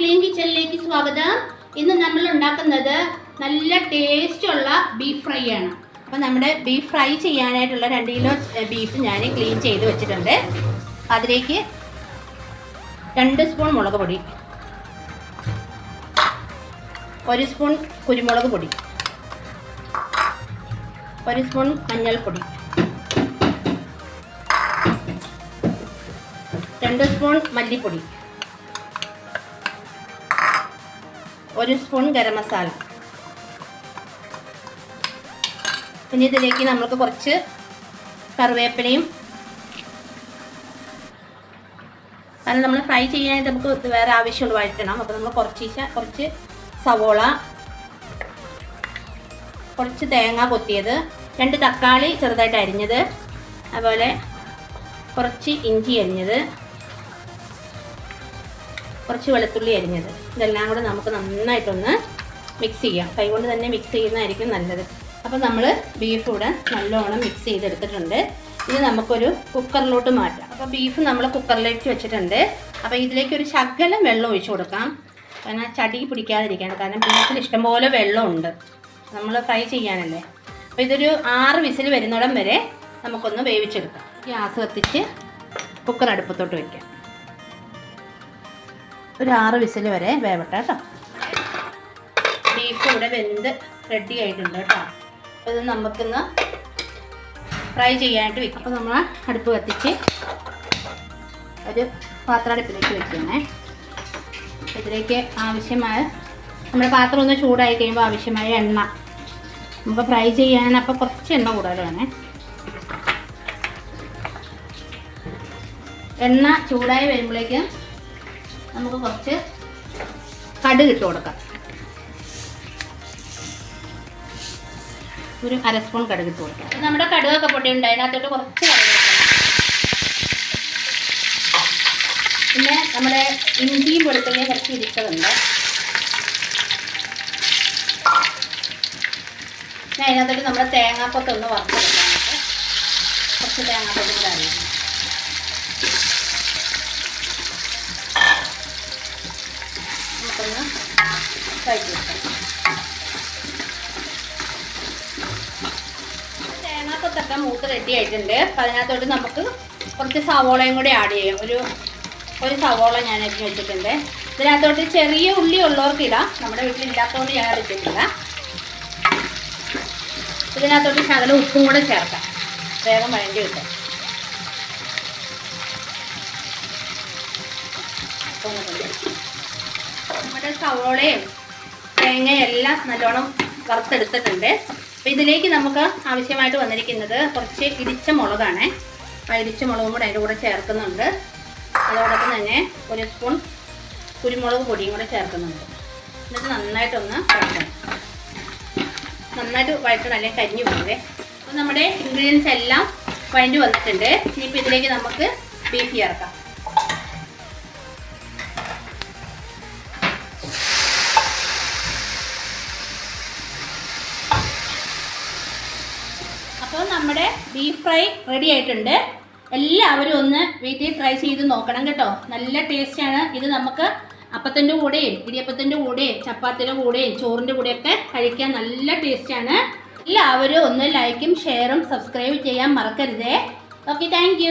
Clean കിച്ചണിലേക്ക് സ്വാഗതം. ഇന്ന് നമ്മൾ ഉണ്ടാക്കുന്നത് നല്ല ടേസ്റ്റ് ഉള്ള ബീഫ് ഫ്രൈ ആണ് അപ്പോൾ നമ്മുടെ ബീഫ് ഫ്രൈ ചെയ്യാനായിട്ടുള്ള രണ്ട് കിലോ ബീഫ് ഞാൻ ക്ലീൻ ചെയ്ത് വെച്ചിട്ടുണ്ട്. അതിലേക്ക് രണ്ട് സ്പൂൺ മുളക് പൊടി. ഒരു സ്പൂൺ കുരുമുളക് പൊടി. ഒരു സ്പൂൺ മഞ്ഞൾപ്പൊടി. രണ്ട് സ്പൂൺ മല്ലിപ്പൊടി. ഒരു സ്പൂൺ ഗരം മസാല. പിന്നെ ഇതിലേക്ക് നമ്മൾക്ക് കുറച്ച് കറിവേപ്പിലയും കാരണം നമ്മൾ ഫ്രൈ ചെയ്യാനായിട്ട് നമുക്ക് വേറെ ആവശ്യമുള്ള വഴറ്റണം അപ്പോൾ നമ്മൾ കുറച്ച് കുറച്ച് സവോള കുറച്ച് തേങ്ങ കൊത്തിയത് രണ്ട് തക്കാളി ചെറുതായിട്ട് അരിഞ്ഞത് അതുപോലെ കുറച്ച് ഇഞ്ചി അരിഞ്ഞത് കുറച്ച് വെളുത്തുള്ളി അരിഞ്ഞത്. ഇതെല്ലാം കൂടെ നമുക്ക് നന്നായിട്ടൊന്ന് മിക്സ് ചെയ്യാം. കൈകൊണ്ട് തന്നെ മിക്സ് ചെയ്യുന്നതായിരിക്കും നല്ലത്. അപ്പോൾ നമ്മൾ ബീഫ് കൂടെ നല്ലോണം മിക്സ് ചെയ്തെടുത്തിട്ടുണ്ട്. ഇത് നമുക്കൊരു കുക്കറിലോട്ട് മാറ്റാം. അപ്പോൾ ബീഫ് നമ്മൾ കുക്കറിലേക്ക് വെച്ചിട്ടുണ്ട്. അപ്പോൾ ഇതിലേക്ക് ഒരു ശകലം വെള്ളം ഒഴിച്ചു കൊടുക്കാം. കാരണം ചടി പിടിക്കാതിരിക്കാണ്. കാരണം ബീഫിൽ ഇഷ്ടംപോലെ വെള്ളമുണ്ട്. നമ്മൾ ഫ്രൈ ചെയ്യാനല്ലേ. അപ്പോൾ ഇതൊരു ആറ് വിസിൽ വരുന്നിടം വരെ നമുക്കൊന്ന് വേവിച്ചെടുക്കാം. ഗ്യാസ് കത്തിച്ച് കുക്കർ അടുപ്പത്തോട്ട് വയ്ക്കാം ഒരു ആറ് വിസിൽ വരെ വേവട്ടെ കേട്ടോ. ബീഫ് ഇവിടെ വെന്ത് റെഡി ആയിട്ടുണ്ട് കേട്ടോ. അപ്പോൾ ഇത് നമുക്കിന്ന് ഫ്രൈ ചെയ്യാനായിട്ട് വെക്കും. അപ്പോൾ നമ്മൾ അടുപ്പ് കത്തിച്ച് ഒരു പാത്രടുപ്പിലേക്ക് വെക്കണേ ഇതിലേക്ക് ആവശ്യമായ നമ്മുടെ പാത്രം ഒന്ന് ചൂടായി കഴിയുമ്പോൾ ആവശ്യമായ എണ്ണ. നമുക്ക് ഫ്രൈ ചെയ്യാൻ അപ്പോൾ കുറച്ച് എണ്ണ കൂടുതൽ വേണേ. എണ്ണ ചൂടായി വരുമ്പോഴേക്കും നമുക്ക് കുറച്ച് കടുക് ഇട്ട് കൊടുക്കാം. ഒരു അര സ്പൂൺ കടുക് ഇട്ട് കൊടുക്കാം. നമ്മുടെ കടുകൊക്കെ പൊട്ടിയുണ്ട് അതിനകത്തോട്ട് കുറച്ച്. പിന്നെ നമ്മുടെ ഇഞ്ചിയും വെളുത്തുള്ളിയും കുറച്ച് ഇരിച്ചതുണ്ട് പിന്നെ അതിനകത്തോട്ട് നമ്മുടെ തേങ്ങാപ്പൊത്തൊന്ന് വറുത്തെടുക്കാം. കുറച്ച് തേങ്ങാപ്പൊക്കെ നമുക്കൊന്ന് കൊടുക്കാം തേങ്ങാക്കൊത്തൊക്കെ മൂത്ത് റെഡി ആയിട്ടുണ്ട്. അപ്പം അതിനകത്തോട്ട് നമുക്ക് കുറച്ച് സവോളയും കൂടി ആഡ് ചെയ്യാം. ഒരു ഒരു സവോള ഞാൻ അരിഞ്ഞ് വെച്ചിട്ടുണ്ട്. ഇതിനകത്തോട്ട് ചെറിയ ഉള്ളി ഉള്ളവർക്ക് ഇടാം. നമ്മുടെ വീട്ടിലില്ലാത്തതുകൊണ്ട് ഞാൻ ഇട്ടിട്ടില്ല ഇതിനകത്തോട്ട് ശകലം ഉപ്പും കൂടെ ചേർക്കാം. വേഗം വഴണ്ടി കിട്ടും ഉപ്പും കൊണ്ട്. നമ്മുടെ സവോളയും നല്ലോണം വറുത്തെടുത്തിട്ടുണ്ട്. അപ്പോൾ ഇതിലേക്ക് നമുക്ക് ആവശ്യമായിട്ട് വന്നിരിക്കുന്നത് കുറച്ച് ഇടിച്ച മുളകാണ്. അപ്പോൾ ഇടിച്ച മുളകും കൂടെ അതിന്റെ കൂടെ ചേർക്കുന്നുണ്ട്. അതോടൊപ്പം തന്നെ ഒരു സ്പൂൺ കുരുമുളക് പൊടിയും കൂടെ ചേർക്കുന്നുണ്ട്. എന്നിട്ട് നന്നായിട്ടൊന്ന് വഴറ്റണം. നന്നായിട്ട് വഴറ്റണം അല്ലെങ്കിൽ കരിഞ്ഞു പോകേ അപ്പോൾ നമ്മുടെ ഇൻഗ്രീഡിയൻസ് എല്ലാം വഴഞ്ഞു വന്നിട്ടുണ്ട്. ഇനിയിപ്പോൾ ഇതിലേക്ക് നമുക്ക് ബീഫ് ചേർക്കാം. നമ്മുടെ ബീഫ് ഫ്രൈ റെഡി ആയിട്ടുണ്ട്. എല്ലാവരും ഒന്ന് വീട്ടിൽ ട്രൈ ചെയ്ത് നോക്കണം കേട്ടോ. നല്ല ടേസ്റ്റാണ് ഇത് നമുക്ക് അപ്പത്തിന്റെ കൂടെയും ഇടിയപ്പത്തിന്റെ കൂടെയും ചപ്പാത്തിന്റെ കൂടെയും ചോറിന്റെ കൂടെയൊക്കെ കഴിക്കാൻ നല്ല ടേസ്റ്റാണ് എല്ലാവരും ഒന്ന് ലൈക്കും ഷെയറും സബ്സ്ക്രൈബ് ചെയ്യാൻ മറക്കരുതേ. Okay thank